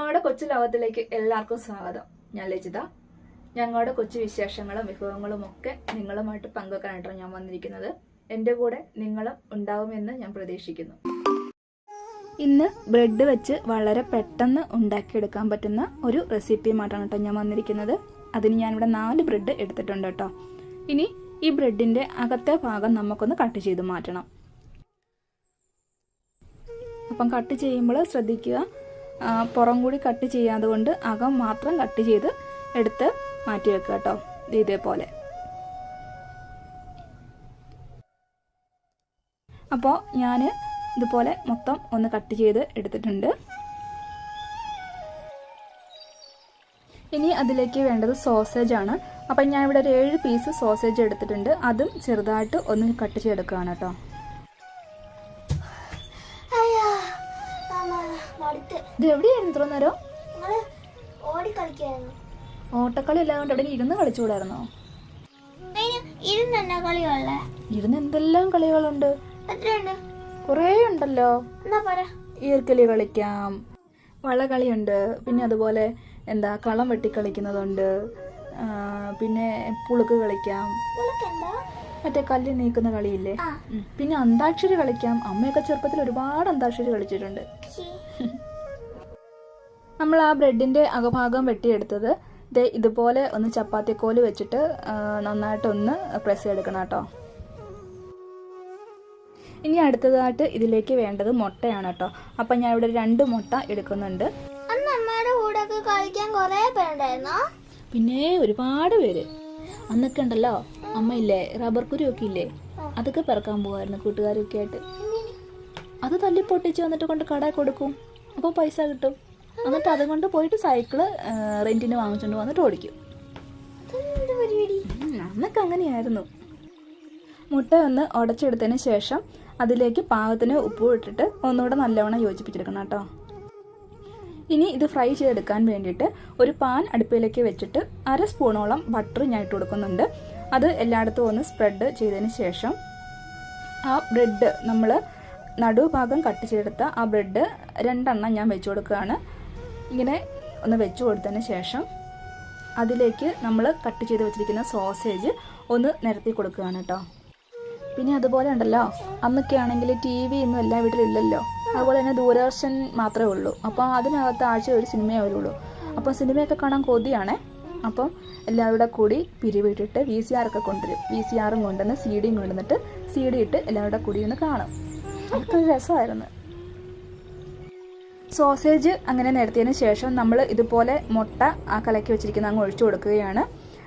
ഞങ്ങളുടെ കൊച്ചു ലോകത്തിലേക്ക് എല്ലാവർക്കും സ്വാഗതം. ഞാൻ ലജിത. ഞങ്ങളുടെ കൊച്ചു വിശേഷങ്ങളും വിഭവങ്ങളും ഒക്കെ നിങ്ങളുമായിട്ട് പങ്കുവെക്കാനായിട്ടാണ് ഞാൻ വന്നിരിക്കുന്നത്. എന്റെ കൂടെ നിങ്ങളും ഉണ്ടാവുമെന്ന് ഞാൻ പ്രതീക്ഷിക്കുന്നു. ഇന്ന് ബ്രെഡ് വെച്ച് വളരെ പെട്ടെന്ന് ഉണ്ടാക്കിയെടുക്കാൻ പറ്റുന്ന ഒരു റെസിപ്പിയുമായിട്ടാണ് കേട്ടോ ഞാൻ വന്നിരിക്കുന്നത്. അതിന് ഞാനിവിടെ നാല് ബ്രെഡ് എടുത്തിട്ടുണ്ട് കേട്ടോ. ഇനി ഈ ബ്രെഡിന്റെ അകത്തെ ഭാഗം നമുക്കൊന്ന് കട്ട് ചെയ്ത് മാറ്റണം. അപ്പം കട്ട് ചെയ്യുമ്പോൾ ശ്രദ്ധിക്കുക. പുറം കൂടി കട്ട് ചെയ്യാതെ കൊണ്ട് അകം മാത്രം കട്ട് ചെയ്ത് എടുത്ത് മാറ്റി വെക്കുക കേട്ടോ. ഇതേപോലെ. അപ്പോൾ ഞാൻ ഇതുപോലെ മൊത്തം ഒന്ന് കട്ട് ചെയ്ത് എടുത്തിട്ടുണ്ട്. ഇനി അതിലേക്ക് വേണ്ടത് സോസേജ് ആണ്. അപ്പം ഞാൻ ഇവിടെ ഒരു ഏഴ് പീസ് സോസേജ് എടുത്തിട്ടുണ്ട്. അതും ചെറുതായിട്ട് ഒന്ന് കട്ട് ചെയ്തെടുക്കുകയാണ് കേട്ടോ. ഇത് എവിടെയായിരുന്നു ഇത്ര നേരം? ഓടി കളിക്കായിരുന്നു ഓട്ടക്കളി അല്ലാണ്ട് എവിടെ ഇരുന്ന് കളിച്ചുകൂടായിരുന്നോ? ഇരുന്ന് കളിയുള്ള? ഇരുന്ന് എന്തെല്ലാം കളികളുണ്ട്? കുറേ ഉണ്ടല്ലോ. ഈർക്കലി കളിക്കാം. വളകളിയുണ്ട്. പിന്നെ അതുപോലെ എന്താ കളം വെട്ടി കളിക്കുന്നതുണ്ട് പിന്നെ പുളുക്ക് കളിക്കാം. മറ്റേ കല്ല് നീക്കുന്ന കളിയില്ലേ? പിന്നെ അന്താക്ഷരി കളിക്കാം. അമ്മയൊക്കെ ചെറുപ്പത്തിൽ ഒരുപാട് അന്താക്ഷരി കളിച്ചിട്ടുണ്ട്. നമ്മൾ ആ ബ്രെഡിന്റെ അകഭാഗം വെട്ടിയെടുത്തത്. ദേ ഇതുപോലെ ഒന്ന് ചപ്പാത്തിക്കോൽ വെച്ചിട്ട് നന്നായിട്ടൊന്ന് പ്രസ് ചെയ്തെടുക്കണം കേട്ടോ. ഇനി അടുത്തതായിട്ട് ഇതിലേക്ക് വേണ്ടത് മുട്ടയാണ് കേട്ടോ. അപ്പം ഞാൻ ഇവിടെ രണ്ട് മുട്ട എടുക്കുന്നുണ്ട്. അമ്മയുടെ കൂടെ ഒക്കെ കളിക്കാൻ കുറേ പേരുണ്ടായിരുന്നോ? പിന്നെ ഒരുപാട് പേര്. അന്നൊക്കെ ഉണ്ടല്ലോ അമ്മയില്ലേ റബ്ബർ കുരുവൊക്കെ ഇല്ലേ? അതൊക്കെ പിറക്കാൻ പോവായിരുന്നു കൂട്ടുകാരൊക്കെ ആയിട്ട്. അത് തല്ലി പൊട്ടിച്ച് വന്നിട്ട് കൊണ്ട് കടയിൽ കൊടുക്കും. അപ്പോൾ പൈസ കിട്ടും. എന്നിട്ട് അതുകൊണ്ട് പോയിട്ട് സൈക്കിൾ റെന്റിന് വാങ്ങിച്ചുകൊണ്ട് വന്നിട്ട് ഓടിക്കും. അന്നൊക്കെ അങ്ങനെയായിരുന്നു. മുട്ട ഒന്ന് ഉടച്ചെടുത്തതിന് ശേഷം അതിലേക്ക് പാകത്തിന് ഉപ്പ് ഇട്ടിട്ട് ഒന്നുകൂടെ നല്ലവണ്ണം യോജിപ്പിച്ചെടുക്കണം കേട്ടോ. ഇനി ഇത് ഫ്രൈ ചെയ്തെടുക്കാൻ വേണ്ടിയിട്ട് ഒരു പാൻ അടുപ്പിലേക്ക് വെച്ചിട്ട് അര സ്പൂണോളം ബട്ടർ ഞാൻ ഇട്ട് കൊടുക്കുന്നുണ്ട്. അത് എല്ലായിടത്തും ഒന്ന് സ്പ്രെഡ് ചെയ്തതിന് ശേഷം ആ ബ്രെഡ് നമ്മൾ നടുഭാഗം കട്ട് ചെയ്തെടുത്ത ആ ബ്രെഡ് രണ്ടെണ്ണം ഞാൻ വെച്ച് കൊടുക്കുകയാണ്. ഇങ്ങനെ ഒന്ന് വെച്ച് കൊടുത്തതിന് ശേഷം അതിലേക്ക് നമ്മൾ കട്ട് ചെയ്ത് വെച്ചിരിക്കുന്ന സോസേജ് ഒന്ന് നിരത്തി കൊടുക്കുകയാണ് കേട്ടോ. പിന്നെ അതുപോലെ ഉണ്ടല്ലോ അന്നൊക്കെ ആണെങ്കിൽ ടി വി ഒന്നും എല്ലാ വീട്ടിലില്ലല്ലോ അതുപോലെ തന്നെ ദൂരദർശൻ മാത്രമേ ഉള്ളൂ. അപ്പോൾ അതിനകത്ത് ആഴ്ച ഒരു സിനിമയേ വരുള്ളൂ. അപ്പോൾ സിനിമയൊക്കെ കാണാൻ കൊതിയാണേ. അപ്പം എല്ലാവരുടെ കൂടി പിരിവിട്ടിട്ട് വി സി ആറൊക്കെ കൊണ്ടുവരും. വി സി ആറും കൊണ്ടുവന്ന് സി ഡിയും കൊണ്ടുവന്നിട്ട് സി ഡി ഇട്ട് എല്ലാവരുടെ കൂടി ഒന്ന് കാണും. അതൊക്കെ രസമായിരുന്നു. സോസേജ് അങ്ങനെ നിരത്തിയതിന് ശേഷം നമ്മൾ ഇതുപോലെ മുട്ട ആ കലക്കി വെച്ചിരിക്കുന്ന അങ്ങ് ഒഴിച്ചു കൊടുക്കുകയാണ്.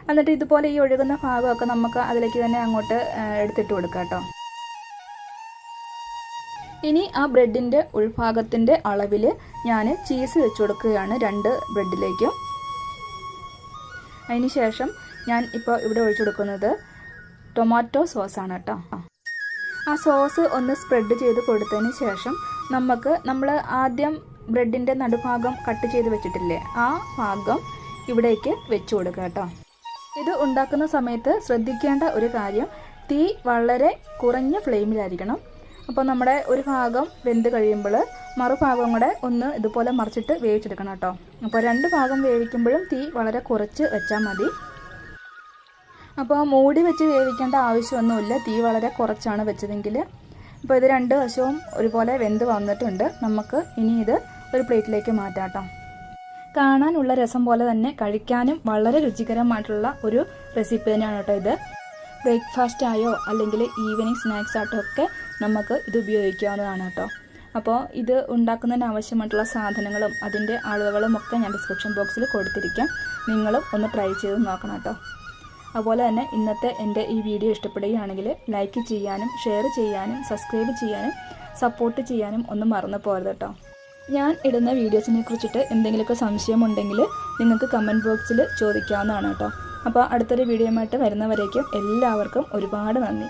എന്നിട്ട് ഇതുപോലെ ഈ ഒഴുകുന്ന ഭാഗമൊക്കെ നമുക്ക് അതിലേക്ക് തന്നെ അങ്ങോട്ട് എടുത്തിട്ട് കൊടുക്കാം കേട്ടോ. ഇനി ആ ബ്രെഡിന്റെ ഉൾഭാഗത്തിന്റെ അളവിൽ ഞാൻ ചീസ് വെച്ച് കൊടുക്കുകയാണ് രണ്ട് ബ്രെഡിലേക്കും. അതിന് ശേഷം ഞാൻ ഇപ്പോൾ ഇവിടെ ഒഴിച്ചു കൊടുക്കുന്നത് ടൊമാറ്റോ സോസാണ് കേട്ടോ. ആ സോസ് ഒന്ന് സ്പ്രെഡ് ചെയ്ത് കൊടുത്തതിന് ശേഷം നമുക്ക് നമ്മൾ ആദ്യം ബ്രെഡിന്റെ നടുഭാഗം കട്ട് ചെയ്ത് വെച്ചിട്ടില്ലേ? ആ ഭാഗം ഇവിടേക്ക് വെച്ച് കൊടുക്കുക കേട്ടോ. ഇത് ഉണ്ടാക്കുന്ന സമയത്ത് ശ്രദ്ധിക്കേണ്ട ഒരു കാര്യം തീ വളരെ കുറഞ്ഞ ഫ്ലെയിമിലായിരിക്കണം. അപ്പോൾ നമ്മുടെ ഒരു ഭാഗം വെന്ത് കഴിയുമ്പോൾ മറുഭാഗം കൂടെ ഒന്ന് ഇതുപോലെ മറിച്ചിട്ട് വേവിച്ചെടുക്കണം കേട്ടോ. അപ്പോൾ രണ്ട് ഭാഗം വേവിക്കുമ്പോഴും തീ വളരെ കുറച്ച് വെച്ചാൽ മതി. അപ്പോൾ മൂടി വെച്ച് വേവിക്കേണ്ട ആവശ്യമൊന്നുമില്ല. തീ വളരെ കുറച്ചാണ് വെച്ചതെങ്കിൽ. ഇപ്പോൾ ഇത് രണ്ട് വശവും ഒരുപോലെ വെന്ത് വന്നിട്ടുണ്ട്. നമുക്ക് ഇനി ഇത് ഒരു പ്ലേറ്റിലേക്ക് മാറ്റാം കേട്ടോ കാണാനുള്ള രസം പോലെ തന്നെ കഴിക്കാനും വളരെ രുചികരമായിട്ടുള്ള ഒരു റെസിപ്പി തന്നെയാണ് കേട്ടോ ഇത്. ബ്രേക്ക്ഫാസ്റ്റ് ആയോ അല്ലെങ്കിൽ ഈവനിങ് സ്നാക്സ് ആയിട്ടോ ഒക്കെ നമുക്ക് ഇത് ഉപയോഗിക്കാവുന്നതാണ് കേട്ടോ. അപ്പോൾ ഇത് ഉണ്ടാക്കുന്നതിന് ആവശ്യമായിട്ടുള്ള സാധനങ്ങളും അതിന്റെ അളവുകളും ഒക്കെ ഞാൻ ഡിസ്ക്രിപ്ഷൻ ബോക്സിൽ കൊടുത്തിരിക്കാം. നിങ്ങളും ഒന്ന് ട്രൈ ചെയ്ത് നോക്കണം കേട്ടോ. അതുപോലെ തന്നെ ഇന്നത്തെ എന്റെ ഈ വീഡിയോ ഇഷ്ടപ്പെടുകയാണെങ്കിൽ ലൈക്ക് ചെയ്യാനും ഷെയർ ചെയ്യാനും സബ്സ്ക്രൈബ് ചെയ്യാനും സപ്പോർട്ട് ചെയ്യാനും ഒന്നും മറന്നു പോകരുത് കേട്ടോ. ഞാൻ ഇടുന്ന വീഡിയോസിനെ കുറിച്ചിട്ട് എന്തെങ്കിലുമൊക്കെ സംശയമുണ്ടെങ്കിൽ നിങ്ങൾക്ക് കമന്റ് ബോക്സിൽ ചോദിക്കാവുന്നതാണ് കേട്ടോ. അപ്പോൾ അടുത്തൊരു വീഡിയോയുമായിട്ട് വരുന്നവരേക്കും എല്ലാവർക്കും ഒരുപാട് നന്ദി.